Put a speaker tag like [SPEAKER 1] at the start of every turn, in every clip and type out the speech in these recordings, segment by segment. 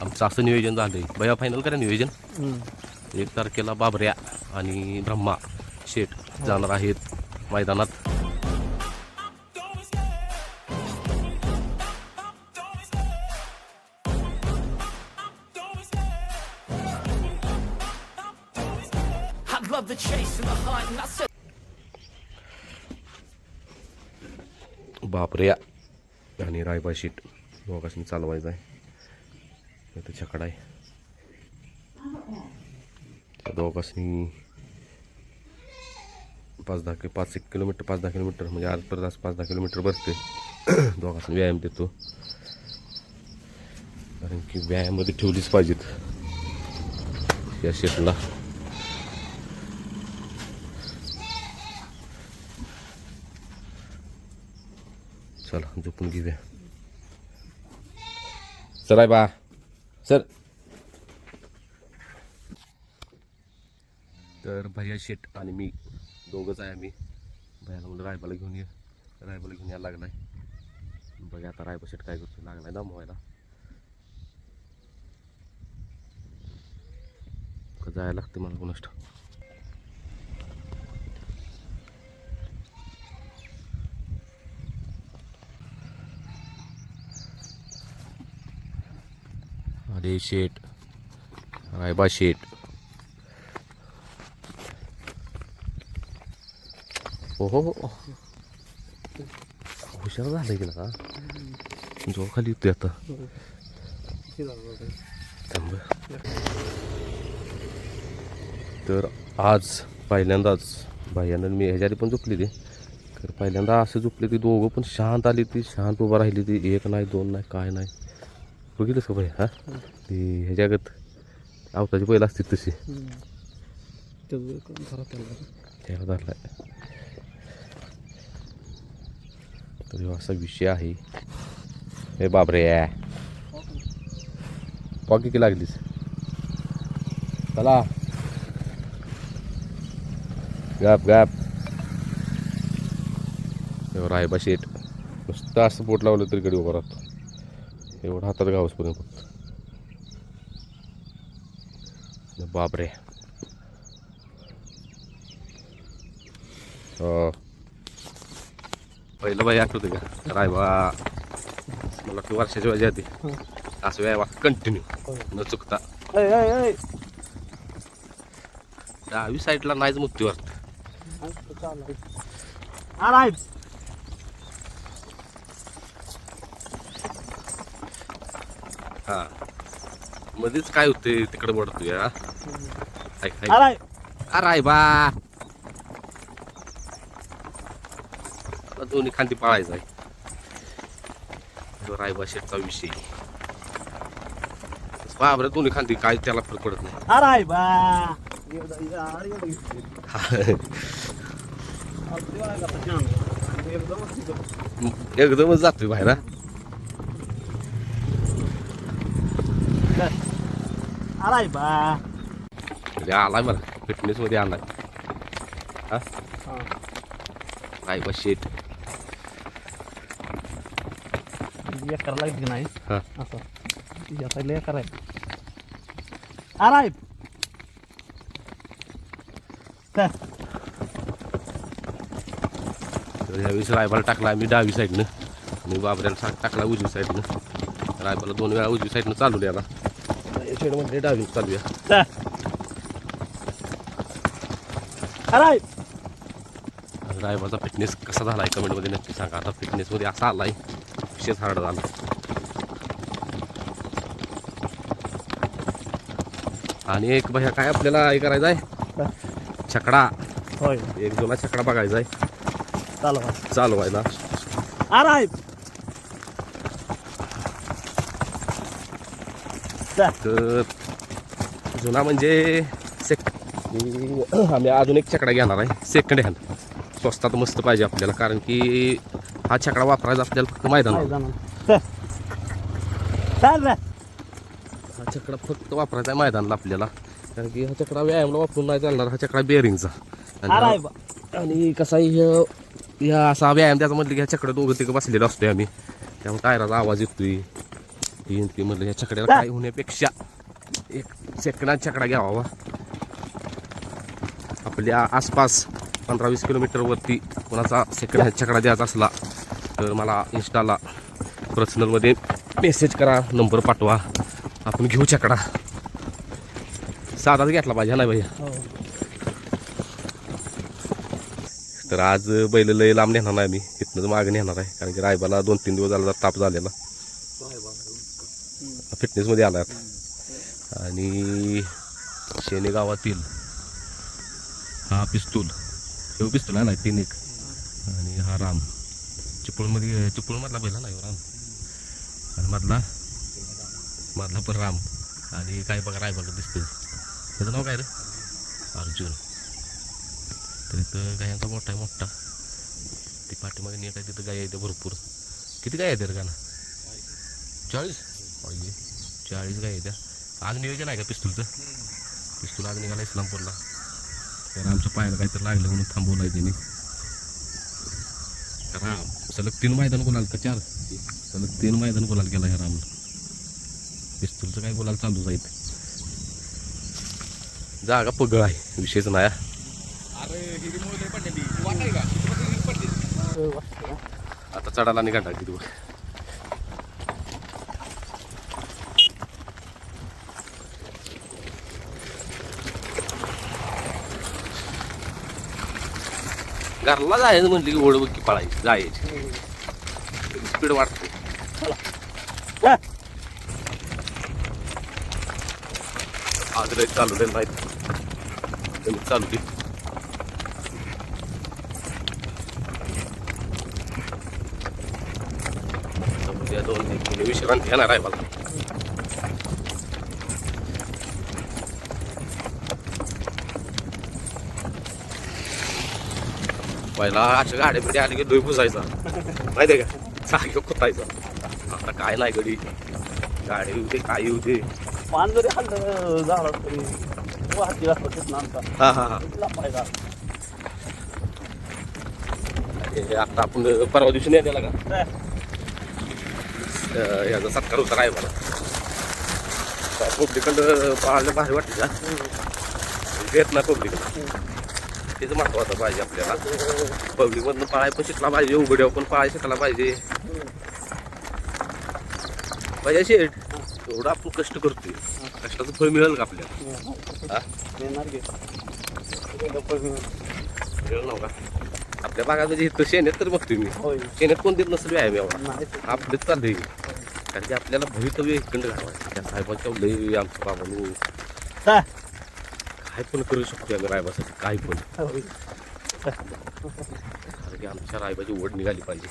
[SPEAKER 1] आमचं असं नियोजन झालंय. बया फायनल करा नियोजन. एक तारखेला बाबऱ्या आणि ब्रह्मा शेठ जाणार आहेत मैदानात. बापऱ्या आणि रायबा शीट दोघांनी चालवायचं आहे इथं छकडा आहे. त्या दोघांनी पाच दहा कि पाच एक किलोमीटर पाच दहा किलोमीटर म्हणजे अर्धा तास पाच दहा किलोमीटर बसते दोघांनी व्यायाम देतो. कारण की व्यायाममध्ये ठेवलीच पाहिजेत. या शेटला. चला झोपून घेऊया. सर आहे बा सर. तर भैया शेट आणि मी दोघंच आहे आम्ही. भैयाला म्हणलं रायबाला घेऊन ये. रायबाला घेऊन यायला लागलाय. बघा आता रायबा शेट काय करतो लागलाय ना मोबाईला जायला लागते मला कोणाष्ट अरे शेट. रायबा शेट. हो हो हो. हुशार झालं की? ना जो खाली येतोय आता. थांब. तर आज पहिल्यांदाच भाईयानं मी ह्याच्या आधी पण झोपली ती तर पहिल्यांदा असं झोपली ती दोघं पण शांत आली ती शांत उभा राहिली ती. एक नाही दोन नाही काय नाही. बघितलंस का भाई हा? ती ह्याच्यागत आवताची बैल असते तशी. तर ह्यो असा विषय आहे. हे बापरे पॉकी की लागलीस? चला. Gap gap. रायबा शेट नुसतं असं बोट लावलं तरी कडे उभा राहतो. एवढा हातात गावसपर्यंत फक्त. बापरे. पहिलं बाई आठवते का? रायबा मला वाटतं वर्षाच्या वेळेच्या आधी. असं व्यायाम कंटिन्यू न चुकता. दहावी साईडला नाहीच मुक्ती वाटत. हा. मध्येच काय होते तिकडे ऐक. अरे. बा. दोन्ही खांदी पाळायचा आहे. रायबा शेटचा विषय. बाबरे दोन्ही खांदी काय त्याला फरक पडत नाही.
[SPEAKER 2] अरे बा.
[SPEAKER 1] एकदमच जातोय बाहेर
[SPEAKER 2] अरे बा.
[SPEAKER 1] आलाय मला फिटनेस मध्ये आलाय. हा? रायबा शेट
[SPEAKER 2] एकर लागली की नाही.
[SPEAKER 1] हा.
[SPEAKER 2] असं. याचा काय
[SPEAKER 1] तर ह्यावेळेस रायबाला टाकला आम्ही डावी साईडनं आणि बाबऱ्याला टाकला उजवी साईडनं रायबाला दोन वेळा उजवी साईडनं चालू द्याला शेडमध्ये डावी चालूया
[SPEAKER 2] अरे!
[SPEAKER 1] रायबाचा फिटनेस कसा झाला आहे कमेंटमध्ये नक्की सांगा. आता फिटनेसमध्ये असा आलाय विशेष हार्ड झाला. आणि एक भैया काय आपल्याला हे करायचं आहे छकडा.
[SPEAKER 2] होय.
[SPEAKER 1] एक जुना छकडा बघायचा आहे
[SPEAKER 2] चालू
[SPEAKER 1] चालवायला
[SPEAKER 2] अरे!
[SPEAKER 1] तर जुना म्हणजे सेक आम्ही अजून एक छकडा घेणार आहे सेकंड हँड स्वस्तात मस्त पाहिजे आपल्याला कारण की हा छकडा वापरायचा आपल्याला फक्त मैदान हा चकडा फक्त वापरायचा आहे मैदानाला आपल्याला कारण की हा चकडा व्यायामला वापरून नाही चालणार हा चकडा बेअरिंगचा
[SPEAKER 2] अरे
[SPEAKER 1] आणि कसा ह्य ह्या असा व्यायाम त्याचा म्हटलं की ह्या चकडा दोघं तिघं बसलेलो असतोय आम्ही. त्यामुळे टायराचा आवाज येतोय. तीन ती म्हणलं या छकड्याला काय होण्यापेक्षा एक सेकंदात छकडा घ्यावा आपल्या आसपास पंधरा वीस किलोमीटरवरती कोणाचा सेकंड हँड छकडा द्यायचा असला तर मला इन्स्टाला पर्सनलमध्ये मेसेज करा नंबर पाठवा. आपण घेऊ छकडा. साधाच घेतला पाहिजे नाही भैया
[SPEAKER 2] हो.
[SPEAKER 1] तर आज बैल लय लांब नेणार नाही मी इथनंच मागे नेणार आहे. कारण की रायबाला दोन तीन दिवस झाला ताप झालेला. फिटनेसमध्ये आला आणि शेने गावातील हा पिस्तूल हे पिस्तूल आहे ना तीन एक आणि हा राम. चिपळूणमध्ये चिपळूणमधला पहिला ना हो राम. आणि मधला मधला पण राम. आणि काय बघा राय बघा दिसते त्याचं नाव काय रे? अर्जुन. तर इथं गायांचा मोठा आहे मोठा. ती पाठीमागे नीट आहे तिथं गाय येते भरपूर. किती गाय येते रे गाणं? चाळीस? पाहिजे चाळीस गाय येत्या आज नियोजन आहे का पिस्तूलचं? पिस्तूल आज निघाला इस्लामपूरला. तर आमच्या पायाला काहीतरी लागलं म्हणून थांबवलं त्यांनी राम सलग तीन मैदान बोलाल का चार? सलग तीन मैदान बोलाल गेला ह्या रामला पिस्तूलचं काय बोलायला चालूच आहे जागा पगळ आहे विषयच नाही. आता चढाला निघाला किती बघ घरला जायचं म्हटलं की ओढ की पळायची जायची. स्पीड वाटते. आज चालू दे नाही चालू दे दोन एक विश्रांती घेणार आहे मला. पहिला अशा गाड्या पिढ्या आली की डोई पुसायचा. माहिती आहे का? सारखं कुतायचा आता काय नाही गडी गाडी काय येऊ दे
[SPEAKER 2] पान जरी हल्लं झालं तरी वाहती तिथं आमचा.
[SPEAKER 1] हा हा हा.
[SPEAKER 2] तिथला फायदा
[SPEAKER 1] हे आता आपण परवा दिवशी नेलेला का?
[SPEAKER 2] काय?
[SPEAKER 1] अं, याचा सत्कार होता आहे मला पब्लिकंड पाहायला भारी वाटते का? घेत नाही पब्लिक तेच महत्वाचं पाहिजे आपल्याला. पब्लिकमधनं पाहाय पण शिकला पाहिजे उघड्यावर पण पाहाय शिकला पाहिजे. पाहिजे शेट एवढं आपण कष्ट करतोय. कष्टाचं फळ मिळेल का आपल्याला? हा? मिळेल. का? आपल्या भागात म्हणजे इथं शेण्यात तर बघतोय मी. शेण्यात कोण देत नसेल व्यायाम एवढा? आपलेच चाललंय कारण की आपल्याला भवितव्य एकंड घालवायचं. त्या साहेबांच्या लय आमच्या बाबांनी
[SPEAKER 2] काय?
[SPEAKER 1] पण करू शकतो आम्ही रायबासाठी काय पण
[SPEAKER 2] होय.
[SPEAKER 1] कारण की आमच्या रायबाची ओढ निघाली पाहिजे.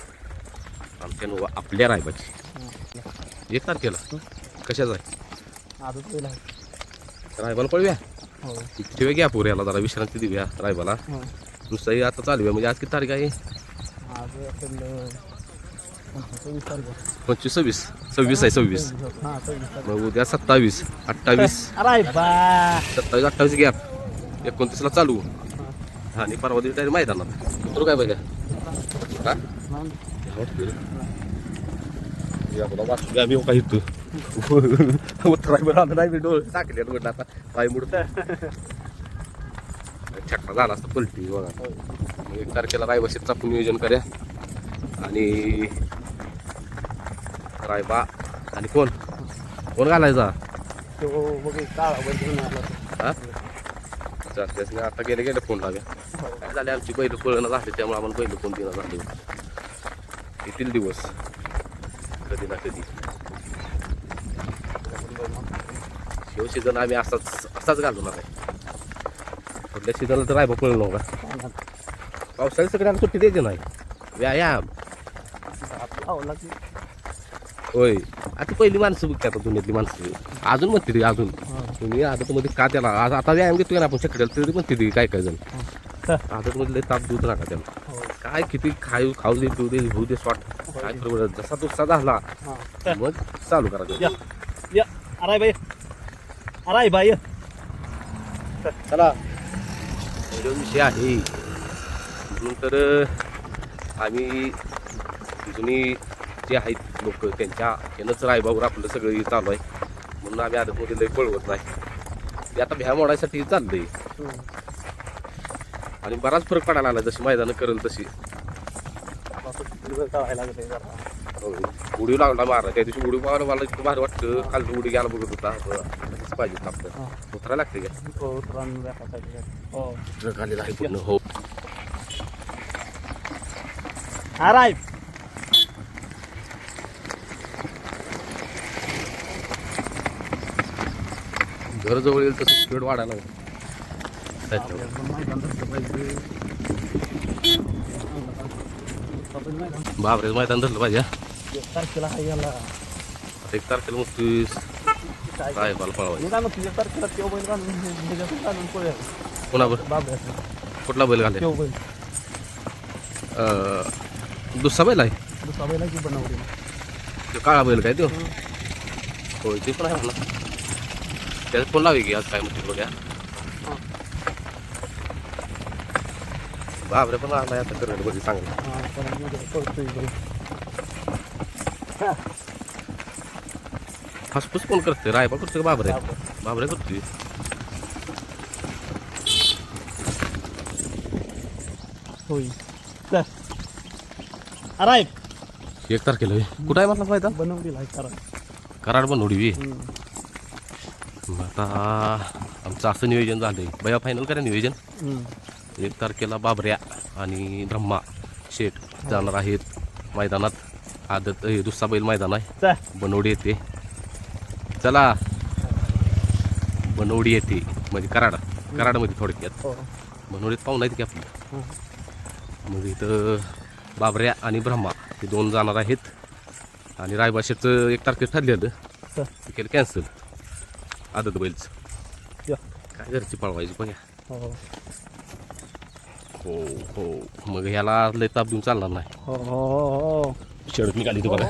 [SPEAKER 1] आमच्या नव आपल्या रायबाची. एक तारखेला कशाच आहे. रायबाला पळव्या
[SPEAKER 2] हो.
[SPEAKER 1] ठेव्या घ्या पोर याला जरा विश्रांती देऊया रायबाला.
[SPEAKER 2] हो.
[SPEAKER 1] नुसतं आता चालू आहे. म्हणजे आज किती तारीख आहे? पंचवीस सव्वीस. सव्वीस आहे सव्वीस.
[SPEAKER 2] हा
[SPEAKER 1] मग उद्या सत्तावीस अठ्ठावीस.
[SPEAKER 2] अरे बा.
[SPEAKER 1] सत्तावीस अठ्ठावीस गॅप एकोणतीसला चालू. आणि परवा दिवशी डायरेक्ट मैदानात. तुला काय हा? वाचू आम्ही काही तू ड्रायव्हर आला नाही डोळे टाकले म्हटलं आता. पाय मुडत. छक्का झाला असता पलटी बघा. एक तारखेला रायबाशीचं आपण नियोजन करूया. आणि रायबा आणि कोण? कोण घालायचा? हा? चालतेच आता गेले गेले फोन लाव्या काय झाले आमची बैल पळणं झाले त्यामुळे आम्हाला बैल फोन देणं झाले येतील दिवस. कधी ना कधी. शिव सीझन आम्ही असाच असाच घालणार आहे पुढल्या सीझनला तर रायबा पळलं नव्हता पावसाळ्यात सगळ्यांना सुट्टी द्यायची नाही. व्यायाम.
[SPEAKER 2] की.
[SPEAKER 1] होय. आता पहिली माणसं बघते आता दुनियातली माणसं. अजून म्हणते ती अजून. तुम्ही आदतमध्ये का त्याला आज आता व्यायाम घेतोय ना आपण शक्यता तरी म्हणते ती काय काय जण. आदतमध्ये लय ताप दूध नका त्याला. काय किती खाऊ खाऊ दे पिऊ दे होऊ दे स्वाट. काय परवडत जसा दुसरा झाला
[SPEAKER 2] हा.
[SPEAKER 1] मग चालू
[SPEAKER 2] या. अरे बाई. अरे बाई.
[SPEAKER 1] चला. विषय आहे. तर आम्ही जुनी जे आहेत लोक त्यांच्या यानंच रायबावर आपलं सगळं हे चालू आहे. म्हणून आम्ही आदतमध्ये लई पळवत नाही. ते आता भ्या मोडायसाठी चाललंय. आणि बराच फरक पडायला लागला जशी मैदानं करेल तशी.
[SPEAKER 2] जरा
[SPEAKER 1] उडी लागला मारा. त्या दिवशी उडी मारा मला इतकं भारी वाटतं खाली उडी घ्यायला बघत होता. तसंच पाहिजे होतं आपलं
[SPEAKER 2] हा.
[SPEAKER 1] उतरायला लागते का?
[SPEAKER 2] हो. काय. हो
[SPEAKER 1] आहे पूर्ण. हो. घर जवळ येईल तसं स्पीड वाढायला लागलं त्याच्यावर
[SPEAKER 2] मैदान धरलं पाहिजे
[SPEAKER 1] हा.
[SPEAKER 2] तारखेला आहे याला.
[SPEAKER 1] एक तारखेला मग तू
[SPEAKER 2] काय
[SPEAKER 1] मला
[SPEAKER 2] तारखेला बैल घालून पळूया.
[SPEAKER 1] कोणावर
[SPEAKER 2] बाबा
[SPEAKER 1] कुठला बैल घाले
[SPEAKER 2] बैल.
[SPEAKER 1] दुसरा बैल आहे?
[SPEAKER 2] दुसरा बैला की बनवली.
[SPEAKER 1] तो काळा बैल काय तो होय ते पण आहे म्हणा. त्याच्यात कोण लावे की आज काय म्हणते बघा बाबरे पण आलाय आता करंटमध्ये चांगला
[SPEAKER 2] हा
[SPEAKER 1] फसफूस कोण करते रायबा करते का बाबरे बाबरे करते
[SPEAKER 2] होय चल अराय
[SPEAKER 1] एक तारखेला होय. कुठं आहे म्हटलं मैदान
[SPEAKER 2] बनवलेला आहे कारण
[SPEAKER 1] कराड पण उडवी आता आमचं असं नियोजन झालंय. बया फायनल करा नियोजन. एक तारखेला बाबऱ्या आणि ब्रह्मा शेठ जाणार आहेत मैदानात. आदत हे दुसरा बैल मैदान आहे.
[SPEAKER 2] चल.
[SPEAKER 1] बनवडी येते. चला. बनवडी येते. म्हणजे कराड. कराडमध्ये थोडक्यात.
[SPEAKER 2] हो.
[SPEAKER 1] बनवडीत पाहून आहेत की आपली. मग इथं बाबऱ्या आणि ब्रह्मा हे दोन जाणार आहेत. आणि रायबाशेचं एक तारखे ठरलेलं. कॅन्सल आदत बैलचं. काय घरची पळवायची बघा
[SPEAKER 2] हो.
[SPEAKER 1] हो हो. मग ह्याला लय ताप देऊन चालणार नाही.
[SPEAKER 2] हो हो हो
[SPEAKER 1] शेड निघाली तू बघा